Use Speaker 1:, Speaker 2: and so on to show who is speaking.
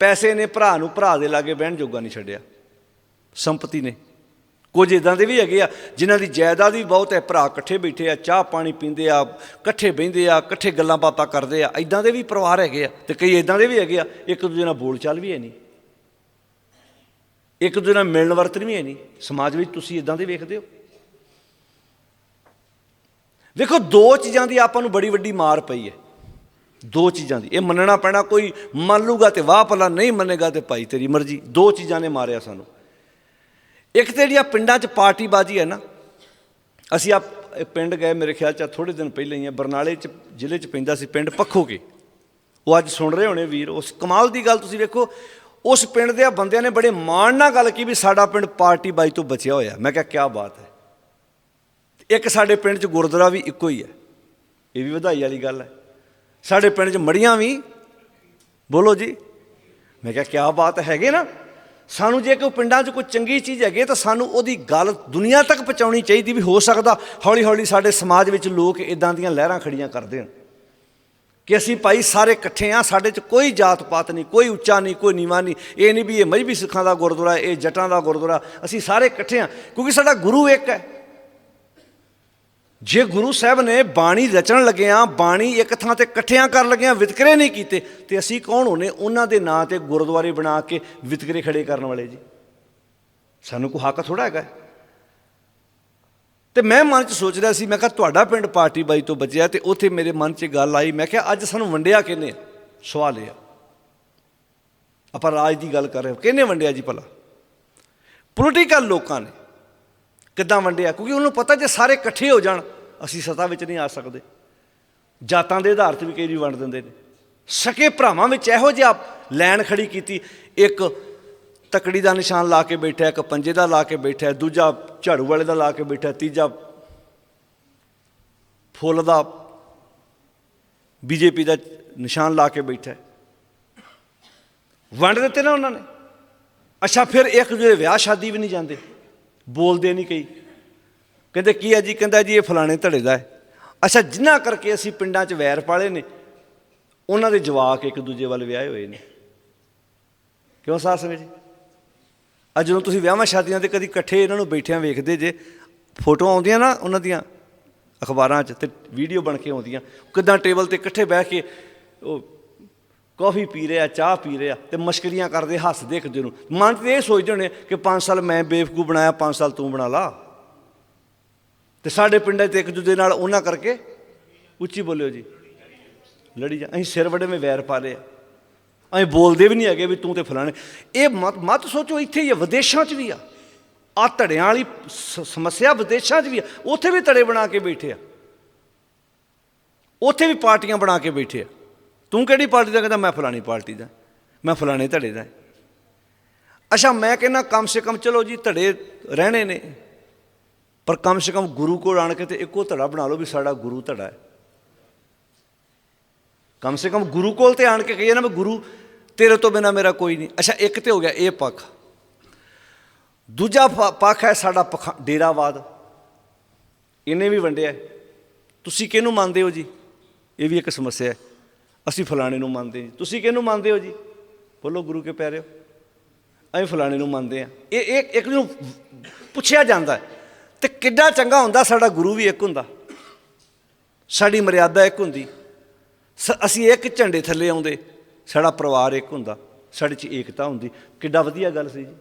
Speaker 1: ਪੈਸੇ ਨੇ ਭਰਾ ਨੂੰ ਭਰਾ ਦੇ ਲਾਗੇ ਬਹਿਣ ਜੋਗਾ ਨਹੀਂ ਛੱਡਿਆ। ਸੰਪਤੀ ਨੇ। ਕੁਝ ਇਦਾਂ ਦੇ ਵੀ ਹੈਗੇ ਆ, ਜਿਨ੍ਹਾਂ ਦੀ ਜਾਇਦਾਦ ਵੀ ਬਹੁਤ ਹੈ। ਭਰਾ ਇਕੱਠੇ ਬੈਠੇ ਆ, ਚਾਹ ਪਾਣੀ ਪੀਂਦੇ ਆ, ਇਕੱਠੇ ਬਹਿੰਦੇ ਆ, ਇਕੱਠੇ ਗੱਲਾਂ ਬਾਤਾਂ ਕਰਦੇ ਆ। ਇਦਾਂ ਦੇ ਵੀ ਪਰਿਵਾਰ ਹੈਗੇ ਆ ਤੇ ਕਈ ਇਦਾਂ ਦੇ ਵੀ ਹੈਗੇ ਆ, ਇੱਕ ਦੂਜੇ ਨਾਲ ਬੋਲਚਾਲ ਵੀ ਹੈ ਨਹੀਂ। ਇੱਕ ਦੂਜੇ ਨਾਲ ਮਿਲਣ ਵਰਤਨ ਵੀ ਹੈ ਨਹੀਂ। ਸਮਾਜ ਵਿੱਚ ਤੁਸੀਂ ਇਦਾਂ ਦੇ ਵੇਖਦੇ ਹੋ। ਦੇਖੋ, ਦੋ ਚੀਜ਼ਾਂ ਦੀ ਆਪਾਂ ਨੂੰ ਬੜੀ ਵੱਡੀ ਮਾਰ ਪਈ ਹੈ। ਦੋ ਚੀਜ਼ਾਂ ਦੀ। ਇਹ ਮੰਨਣਾ ਪੈਣਾ ਕੋਈ ਮੰਨ ਲੂਗਾ ਤੇ ਵਾਹ ਭਲਾ, ਨਹੀਂ ਮੰਨੇਗਾ ਤੇ ਭਾਈ ਤੇਰੀ ਮਰਜ਼ੀ। ਦੋ ਚੀਜ਼ਾਂ ਨੇ ਮਾਰਿਆ ਸਾਨੂੰ। ਇੱਕ ਤੇ ਜਿਹੜੀਆਂ ਪਿੰਡਾਂ 'ਚ ਪਾਰਟੀਬਾਜ਼ੀ ਹੈ ਨਾ, ਅਸੀਂ ਆ ਪਿੰਡ ਗਏ, ਮੇਰੇ ਖਿਆਲ 'ਚ ਥੋੜੇ ਦਿਨ ਪਹਿਲਾਂ ਹੀ ਆ ਬਰਨਾਲੇ 'ਚ, ਜ਼ਿਲ੍ਹੇ 'ਚ ਪੈਂਦਾ ਸੀ ਪਿੰਡ ਪੱਖੋਗੇ। ਉਹ ਅੱਜ ਸੁਣ ਰਹੇ ਹੋਣੇ ਵੀਰ, ਉਸ ਕਮਾਲ ਦੀ ਗੱਲ ਤੁਸੀਂ ਵੇਖੋ, ਉਸ ਪਿੰਡ ਦੇ ਬੰਦਿਆਂ ਨੇ ਬੜੇ ਮਾਣ ਨਾਲ ਗੱਲ ਕੀ ਵੀ ਸਾਡਾ ਪਿੰਡ ਪਾਰਟੀਬਾਜ਼ੀ ਤੋਂ ਬਚਿਆ ਹੋਇਆ। ਮੈਂ ਕਿਹਾ ਕੀ ਬਾਤ ਹੈ। ਇੱਕ ਸਾਡੇ ਪਿੰਡ 'ਚ ਗੁਰਦੁਆਰਾ ਵੀ ਇੱਕੋ ਹੀ ਹੈ। ਇਹ ਵੀ ਵਧਾਈ ਵਾਲੀ ਗੱਲ ਹੈ। ਸਾਡੇ ਪਿੰਡ 'ਚ ਮੜੀਆਂ ਵੀ। ਬੋਲੋ ਜੀ। ਮੈਂ ਕਿਹਾ ਕੀ ਬਾਤ ਹੈਗੇ ਨਾ। ਸਾਨੂੰ ਜੇ ਕੋਈ ਪਿੰਡਾਂ 'ਚ ਕੋਈ ਚੰਗੀ ਚੀਜ਼ ਹੈਗੀ, ਤਾਂ ਸਾਨੂੰ ਉਹਦੀ ਗੱਲ ਦੁਨੀਆ ਤੱਕ ਪਹੁੰਚਾਉਣੀ ਚਾਹੀਦੀ ਵੀ ਹੋ ਸਕਦਾ। ਹੌਲੀ ਹੌਲੀ ਸਾਡੇ ਸਮਾਜ ਵਿੱਚ ਲੋਕ ਇਦਾਂ ਦੀਆਂ ਲਹਿਰਾਂ ਖੜੀਆਂ ਕਰਦੇ ਹਨ ਕਿ ਅਸੀਂ ਭਾਈ ਸਾਰੇ ਇਕੱਠੇ ਆ, ਸਾਡੇ 'ਚ ਕੋਈ ਜਾਤ ਪਾਤ ਨਹੀਂ, ਕੋਈ ਉੱਚਾ ਨਹੀਂ, ਕੋਈ ਨੀਵਾਂ ਨਹੀਂ। ਇਹ ਨਹੀਂ ਵੀ ਇਹ ਮਜਬੀ ਸਿੱਖਾਂ ਦਾ ਗੁਰਦੁਆਰਾ, ਇਹ ਜੱਟਾਂ ਦਾ ਗੁਰਦੁਆਰਾ। ਅਸੀਂ ਸਾਰੇ ਇਕੱਠੇ ਆ, ਕਿਉਂਕਿ ਸਾਡਾ ਗੁਰੂ ਇੱਕ ਹੈ। ਜੇ ਗੁਰੂ ਸਾਹਿਬ ਨੇ ਬਾਣੀ ਰਚਣ ਲੱਗਿਆਂ, ਬਾਣੀ ਇੱਕ ਥਾਂ ਤੇ ਇਕੱਠਿਆਂ ਕਰਨ ਲੱਗਿਆਂ, ਵਿਤਕਰੇ ਨਹੀਂ ਕੀਤੇ, ਤੇ ਅਸੀਂ ਕੌਣ ਹੋਨੇ ਉਹਨਾਂ ਦੇ ਨਾਂ ਤੇ ਗੁਰਦੁਆਰੇ ਬਣਾ ਕੇ ਵਿਤਕਰੇ ਖੜੇ ਕਰਨ ਵਾਲੇ ਜੀ। ਸਾਨੂੰ ਕੋਈ ਹੱਕ ਥੋੜਾ ਹੈਗਾ? ਤੇ ਮੈਂ ਮਨ 'ਚ ਸੋਚ ਰਿਹਾ ਸੀ, ਮੈਂ ਕਿਹਾ ਤੁਹਾਡਾ ਪਿੰਡ ਪਾਰਟੀ ਬਾਈ ਤੋਂ ਬਚਿਆ ਤੇ ਉੱਥੇ ਮੇਰੇ ਮਨ 'ਚ ਗੱਲ ਆਈ। ਮੈਂ ਕਿਹਾ ਅੱਜ ਸਾਨੂੰ ਵੰਡਿਆ ਕਿਹਨੇ? ਸਵਾਲ ਇਹ ਆ। ਆਪਾਂ ਰਾਜ ਦੀ ਗੱਲ ਕਰ ਰਹੇ ਹਾਂ। ਕਿਹਨੇ ਵੰਡਿਆ ਜੀ ਭਲਾ? ਪੋਲੀਟੀਕਲ ਲੋਕਾਂ ਨੇ। ਕਿੱਦਾਂ ਵੰਡਿਆ ਕਿਉਂਕਿ ਉਹਨੂੰ ਪਤਾ ਜੇ ਸਾਰੇ ਇਕੱਠੇ ਹੋ ਜਾਣ, ਅਸੀਂ ਸਤਾ ਵਿੱਚ ਨਹੀਂ ਆ ਸਕਦੇ। ਜਾਤਾਂ ਦੇ ਆਧਾਰ ਤੇ ਵੀ ਕਈ ਵਾਰੀ ਵੰਡ ਦਿੰਦੇ ਨੇ। ਸਕੇ ਭਰਾਵਾਂ ਵਿੱਚ ਇਹੋ ਜਿਹਾ ਲੈਣ ਖੜੀ ਕੀਤੀ। ਇੱਕ ਤਕੜੀ ਦਾ ਨਿਸ਼ਾਨ ਲਾ ਕੇ ਬੈਠਾ ਇੱਕ ਪੰਜੇ ਦਾ ਲਾ ਕੇ ਬੈਠਾ ਦੂਜਾ ਝਾੜੂ ਵਾਲੇ ਦਾ ਲਾ ਕੇ ਬੈਠਾ ਤੀਜਾ ਫੁੱਲ ਦਾ ਬੀਜੇਪੀ ਦਾ ਨਿਸ਼ਾਨ ਲਾ ਕੇ ਬੈਠਾ ਵੰਡ ਦਿੱਤੇ ਨਾ ਉਹਨਾਂ ਨੇ। ਅੱਛਾ, ਫਿਰ ਇੱਕ ਦੂਜੇ ਵਿਆਹ ਸ਼ਾਦੀ ਵੀ ਨਹੀਂ ਜਾਂਦੇ। ਬੋਲਦੇ ਨਹੀਂ ਕਈ। ਕਹਿੰਦੇ, ਕੀ ਹੈ ਜੀ? ਕਹਿੰਦਾ ਜੀ, ਇਹ ਫਲਾਣੇ ਧੜੇ ਦਾ ਹੈ। ਅੱਛਾ, ਜਿੰਨਾ ਕਰਕੇ ਅਸੀਂ ਪਿੰਡਾਂ 'ਚ ਵੈਰ ਪਾਲੇ ਨੇ, ਉਹਨਾਂ ਦੇ ਜਵਾਕ ਇੱਕ ਦੂਜੇ ਵੱਲ ਵਿਆਹੇ ਹੋਏ ਨੇ। ਕਿਉਂ ਸਾਧ ਸੰਗਤ ਜੀ? ਅੱਜ ਜਦੋਂ ਤੁਸੀਂ ਵਿਆਹਾਂ ਸ਼ਾਦੀਆਂ ਤੇ ਕਦੀ ਇਕੱਠੇ ਇਹਨਾਂ ਨੂੰ ਬੈਠਿਆਂ ਵੇਖਦੇ ਜੇ, ਫੋਟੋਆਂ ਆਉਂਦੀਆਂ ਨਾ ਉਹਨਾਂ ਦੀਆਂ ਅਖਬਾਰਾਂ 'ਚ ਤੇ ਵੀਡੀਓ ਬਣ ਕੇ ਆਉਂਦੀਆਂ, ਕਿਦਾਂ ਟੇਬਲ ਤੇ ਇਕੱਠੇ ਬਹਿ ਕੇ ਉਹ ਕਾਫੀ ਪੀ ਰਿਹਾ, ਚਾਹ ਪੀ ਰਿਹਾ ਤੇ ਮਸ਼ਕਰੀਆਂ ਕਰਦੇ ਹੱਸਦੇ ਇੱਕ ਦੂਜੇ ਨੂੰ। ਮਨ 'ਚ ਇਹ ਸੋਚਦੇ ਹੋਣੇ ਕਿ 5 ਸਾਲ ਮੈਂ ਬੇਵਕੂਫ ਬਣਾਇਆ 5 ਸਾਲ ਤੂੰ ਬਣਾ ਲਾ। ਤੇ ਸਾਡੇ ਪਿੰਡਾਂ 'ਚ ਇੱਕ ਦੂਜੇ ਨਾਲ ਉਹਨਾਂ ਕਰਕੇ ਉੱਚੀ ਬੋਲਿਓ ਜੀ। ਲੜੀ ਜਾ, ਅਸੀਂ ਸਿਰ ਵੜੇ ਮੇ ਵੈਰ ਪਾ ਲਿਆ ਅਸੀਂ ਬੋਲਦੇ ਵੀ ਨਹੀਂ ਹੈਗੇ ਵੀ ਤੂੰ ਤੇ ਫਲਾਣੇ। ਇਹ ਮਤ ਮਤ ਸੋਚੋ, ਇੱਥੇ ਹੀ ਆ, ਵਿਦੇਸ਼ਾਂ 'ਚ ਵੀ ਆ। ਆ ਧੜਿਆਂ ਵਾਲੀ ਸ- ਸਮੱਸਿਆ ਵਿਦੇਸ਼ਾਂ 'ਚ ਵੀ ਆ। ਉੱਥੇ ਵੀ ਧੜੇ ਬਣਾ ਕੇ ਬੈਠੇ ਆ। ਉੱਥੇ ਵੀ ਪਾਰਟੀਆਂ ਬਣਾ ਕੇ ਬੈਠੇ ਆ। ਤੂੰ ਕਿਹੜੀ ਪਾਰਟੀ ਦਾ ਕਹਿੰਦਾ, ਮੈਂ ਫਲਾਣੀ ਪਾਰਟੀ ਦਾ, ਮੈਂ ਫਲਾਣੇ ਧੜੇ ਦਾ। ਅੱਛਾ, ਮੈਂ ਕਹਿੰਦਾ, ਕਮ ਸੇ ਕਮ ਚਲੋ ਜੀ, ਧੜੇ ਰਹਿਣੇ ਨੇ। ਪਰ ਕਮ ਸੇ ਕਮ ਗੁਰੂ ਕੋਲ ਆਣ ਕੇ ਤੇ ਇੱਕੋ ਧੜਾ ਬਣਾ ਲਓ ਵੀ ਸਾਡਾ ਗੁਰੂ ਧੜਾ ਹੈ। ਕਮ ਸੇ ਕਮ ਗੁਰੂ ਕੋਲ ਤੇ ਆਣ ਕੇ ਕਹੀਏ ਨਾ ਵੀ ਗੁਰੂ, ਤੇਰੇ ਤੋਂ ਬਿਨਾ ਮੇਰਾ ਕੋਈ ਨਹੀਂ। ਅੱਛਾ, ਇੱਕ ਤੇ ਹੋ ਗਿਆ, ਇਹ ਪੱਖ। ਦੂਜਾ ਪ- ਪੱਖ ਹੈ ਸਾਡਾ ਪਖਾ, ਡੇਰਾਵਾਦ। ਇਹਨੇ ਵੀ ਵੰਡਿਆ। ਤੁਸੀਂ ਕਿਹਨੂੰ ਮੰਨਦੇ ਹੋ ਜੀ? ਇਹ ਵੀ ਇੱਕ ਸਮੱਸਿਆ ਹੈ। ਅਸੀਂ ਫਲਾਣੇ ਨੂੰ ਮੰਨਦੇ ਜੀ ਤੁਸੀਂ ਕਿਹਨੂੰ ਮੰਨਦੇ ਹੋ ਜੀ? ਬੋਲੋ ਗੁਰੂ ਕੇ ਪਿਆਰਿਓ। ਅਸੀਂ ਫਲਾਣੇ ਨੂੰ ਮੰਨਦੇ ਆ ਇਹ ਇਹ ਇੱਕ ਨੂੰ ਪੁੱਛਿਆ ਜਾਂਦਾ ਹੈ ਤੇ ਕਿੱਡਾ ਚੰਗਾ ਹੁੰਦਾ ਸਾਡਾ ਗੁਰੂ ਵੀ ਇੱਕ ਹੁੰਦਾ। ਸਾਡੀ ਮਰਿਆਦਾ ਇੱਕ ਹੁੰਦੀ। ਸ- ਅਸੀਂ ਇੱਕ ਝੰਡੇ ਥੱਲੇ ਆਉਂਦੇ। ਸਾਡਾ ਪਰਿਵਾਰ ਇੱਕ ਹੁੰਦਾ। ਸਾਡੇ 'ਚ ਏਕਤਾ ਹੁੰਦੀ। ਕਿੱਡਾ ਵਧੀਆ ਗੱਲ ਸੀ ਜੀ।